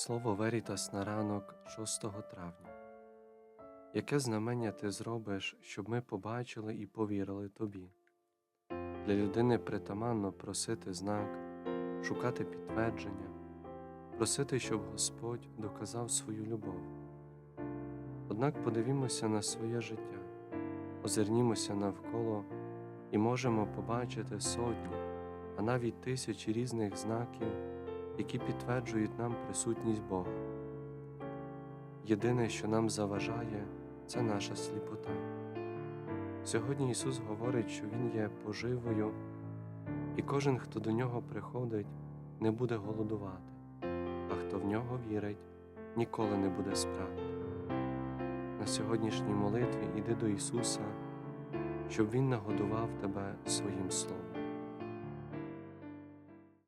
Слово Верітас на ранок 6 травня. Яке знамення ти зробиш, щоб ми побачили і повірили тобі? Для людини притаманно просити знак, шукати підтвердження, просити, щоб Господь доказав свою любов. Однак подивімося на своє життя, озирнімося навколо і можемо побачити сотні, а навіть тисячі різних знаків які підтверджують нам присутність Бога. Єдине, що нам заважає, це наша сліпота. Сьогодні Ісус говорить, що Він є поживою, і кожен, хто до нього приходить, не буде голодувати, а хто в нього вірить, ніколи не буде спрагнути. На сьогоднішній молитві іди до Ісуса, щоб Він нагодував тебе своїм Словом.